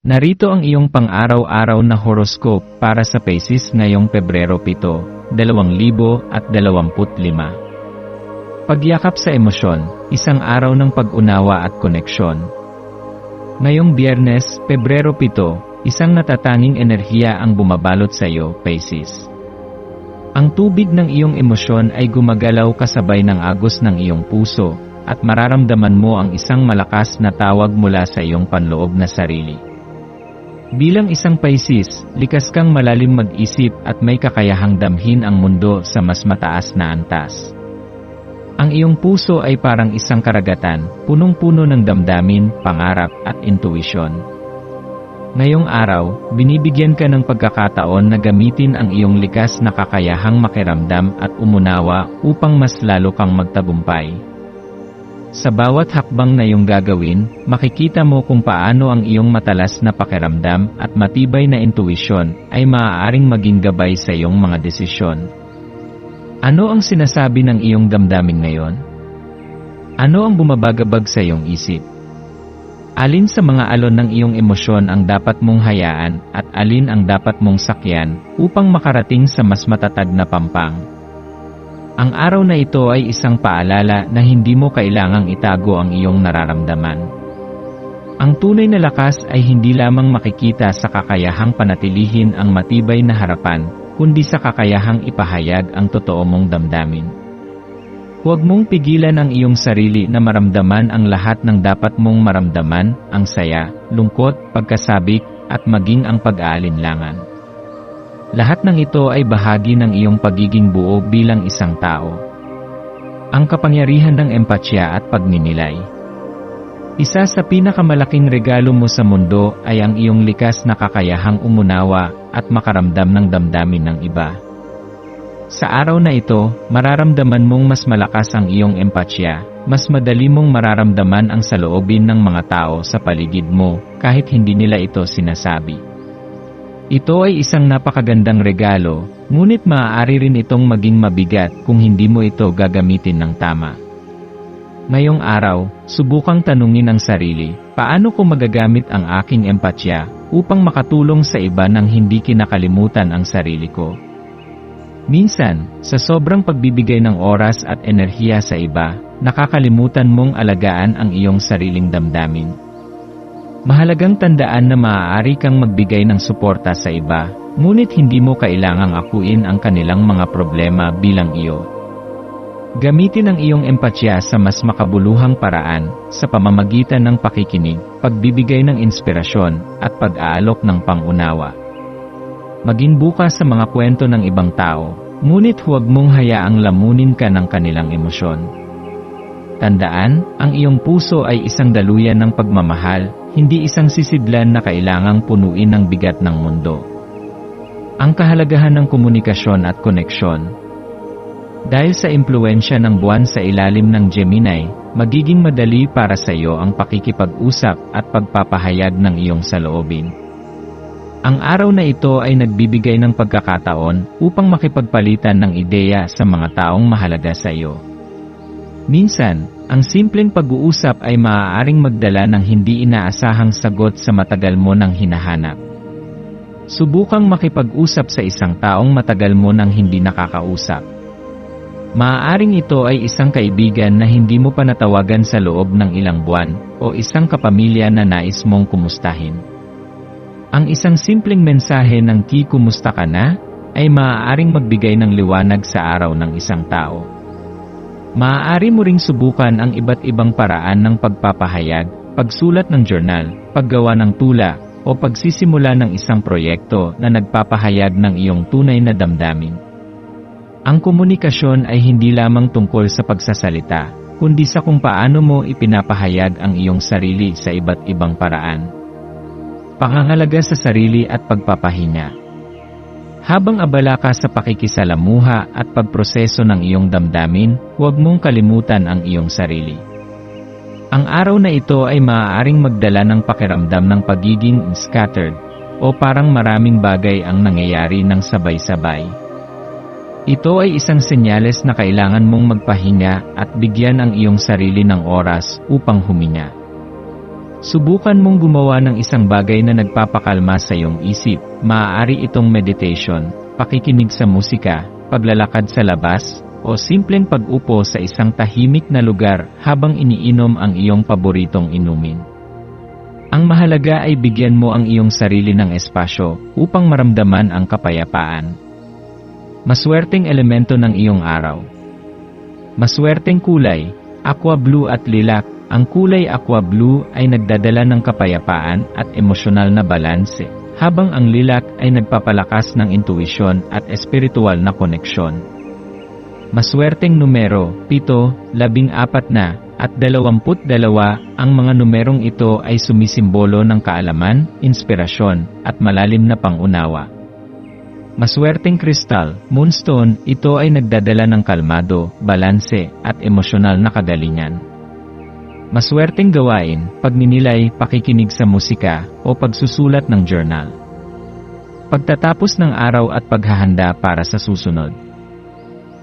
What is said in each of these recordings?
Narito ang iyong pang-araw-araw na horoscope para sa Pisces ngayong Pebrero 7, 2025. Pagyakap sa emosyon, isang araw ng pag-unawa at koneksyon. Ngayong Biyernes, Pebrero 7, isang natatanging enerhiya ang bumabalot sa iyo, Pisces. Ang tubig ng iyong emosyon ay gumagalaw kasabay ng agos ng iyong puso, at mararamdaman mo ang isang malakas na tawag mula sa iyong panloob na sarili. Bilang isang Pisces, likas kang malalim mag-isip at may kakayahang damhin ang mundo sa mas mataas na antas. Ang iyong puso ay parang isang karagatan, punong-puno ng damdamin, pangarap at intuisyon. Ngayong araw, binibigyan ka ng pagkakataon na gamitin ang iyong likas na kakayahang makiramdam at umunawa upang mas lalo kang magtagumpay. Sa bawat hakbang na iyong gagawin, makikita mo kung paano ang iyong matalas na pakiramdam at matibay na intuisyon ay maaaring maging gabay sa iyong mga desisyon. Ano ang sinasabi ng iyong damdamin ngayon? Ano ang bumabagabag sa iyong isip? Alin sa mga alon ng iyong emosyon ang dapat mong hayaan at alin ang dapat mong sakyan upang makarating sa mas matatag na pampang? Ang araw na ito ay isang paalala na hindi mo kailangang itago ang iyong nararamdaman. Ang tunay na lakas ay hindi lamang makikita sa kakayahang panatilihin ang matibay na harapan, kundi sa kakayahang ipahayag ang totoo mong damdamin. Huwag mong pigilan ang iyong sarili na maramdaman ang lahat ng dapat mong maramdaman, ang saya, lungkot, pagkasabik, at maging ang pag-aalinlangan. Lahat ng ito ay bahagi ng iyong pagiging buo bilang isang tao. Ang kapangyarihan ng empatya at pagninilay. Isa sa pinakamalaking regalo mo sa mundo ay ang iyong likas na kakayahang umunawa at makaramdam ng damdamin ng iba. Sa araw na ito, mararamdaman mong mas malakas ang iyong empatya, mas madali mong mararamdaman ang saloobin ng mga tao sa paligid mo kahit hindi nila ito sinasabi. Ito ay isang napakagandang regalo, ngunit maaari rin itong maging mabigat kung hindi mo ito gagamitin ng tama. Ngayong araw, subukang tanungin ang sarili, paano ko magagamit ang aking empatya upang makatulong sa iba nang hindi kinakalimutan ang sarili ko? Minsan, sa sobrang pagbibigay ng oras at enerhiya sa iba, nakakalimutan mong alagaan ang iyong sariling damdamin. Mahalagang tandaan na maaari kang magbigay ng suporta sa iba, ngunit hindi mo kailangang akuin ang kanilang mga problema bilang iyo. Gamitin ang iyong empatya sa mas makabuluhang paraan, sa pamamagitan ng pakikinig, pagbibigay ng inspirasyon, at pag-aalok ng pangunawa. Maging bukas sa mga kwento ng ibang tao, ngunit huwag mong hayaang lamunin ka ng kanilang emosyon. Tandaan, ang iyong puso ay isang daluyan ng pagmamahal, hindi isang sisidlan na kailangang punuin ng bigat ng mundo. Ang kahalagahan ng komunikasyon at koneksyon. Dahil sa impluensya ng buwan sa ilalim ng Gemini, magiging madali para sa iyo ang pakikipag-usap at pagpapahayag ng iyong saloobin. Ang araw na ito ay nagbibigay ng pagkakataon upang makipagpalitan ng ideya sa mga taong mahalaga sa iyo. Minsan, ang simpleng pag-uusap ay maaaring magdala ng hindi inaasahang sagot sa matagal mo nang hinahanap. Subukang makipag-usap sa isang taong matagal mo nang hindi nakakausap. Maaaring ito ay isang kaibigan na hindi mo pa natawagan sa loob ng ilang buwan, o isang kapamilya na nais mong kumustahin. Ang isang simpleng mensahe ng ki kumusta ka na, ay maaaring magbigay ng liwanag sa araw ng isang tao. Maaari mo ring subukan ang iba't ibang paraan ng pagpapahayag, pagsulat ng journal, paggawa ng tula, o pagsisimula ng isang proyekto na nagpapahayag ng iyong tunay na damdamin. Ang komunikasyon ay hindi lamang tungkol sa pagsasalita, kundi sa kung paano mo ipinapahayag ang iyong sarili sa iba't ibang paraan. Pangangalaga sa sarili at pagpapahinga. Habang abala ka sa pakikisalamuha at pagproseso ng iyong damdamin, huwag mong kalimutan ang iyong sarili. Ang araw na ito ay maaaring magdala ng pakiramdam ng pagiging scattered o parang maraming bagay ang nangyayari ng sabay-sabay. Ito ay isang senyales na kailangan mong magpahinga at bigyan ang iyong sarili ng oras upang huminga. Subukan mong gumawa ng isang bagay na nagpapakalma sa iyong isip. Maaari itong meditation, pakikinig sa musika, paglalakad sa labas, o simpleng pag-upo sa isang tahimik na lugar habang iniinom ang iyong paboritong inumin. Ang mahalaga ay bigyan mo ang iyong sarili ng espasyo upang maramdaman ang kapayapaan. Maswerteng elemento ng iyong araw. Maswerteng kulay, aqua blue at lilac. Ang kulay aqua blue ay nagdadala ng kapayapaan at emosyonal na balanse, habang ang lilac ay nagpapalakas ng intuisyon at espiritual na koneksyon. Maswerteng numero, 7, 14 na, at 22 ang mga numerong ito ay sumisimbolo ng kaalaman, inspirasyon, at malalim na pangunawa. Maswerteng kristal, moonstone, ito ay nagdadala ng kalmado, balanse, at emosyonal na kagalingan. Maswerteng gawain, pagninilay, pakikinig sa musika, o pagsusulat ng journal. Pagtatapos ng araw at paghahanda para sa susunod.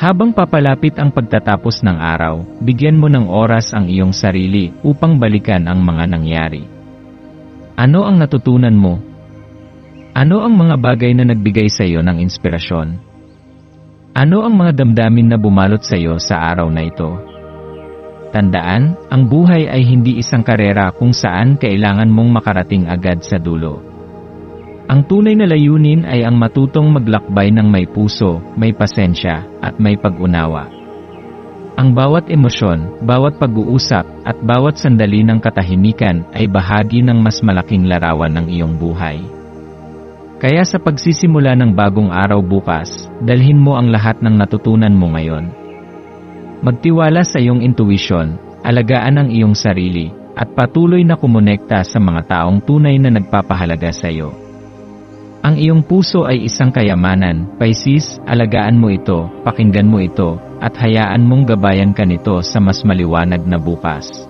Habang papalapit ang pagtatapos ng araw, bigyan mo ng oras ang iyong sarili upang balikan ang mga nangyari. Ano ang natutunan mo? Ano ang mga bagay na nagbigay sa iyo ng inspirasyon? Ano ang mga damdamin na bumalot sa iyo sa araw na ito? Tandaan, ang buhay ay hindi isang karera kung saan kailangan mong makarating agad sa dulo. Ang tunay na layunin ay ang matutong maglakbay ng may puso, may pasensya, at may pag-unawa. Ang bawat emosyon, bawat pag-uusap, at bawat sandali ng katahimikan ay bahagi ng mas malaking larawan ng iyong buhay. Kaya sa pagsisimula ng bagong araw bukas, dalhin mo ang lahat ng natutunan mo ngayon. Magtiwala sa iyong intuition, alagaan ang iyong sarili, at patuloy na kumonekta sa mga taong tunay na nagpapahalaga sa iyo. Ang iyong puso ay isang kayamanan, Pisces, alagaan mo ito, pakinggan mo ito, at hayaan mong gabayan ka nito sa mas maliwanag na bukas.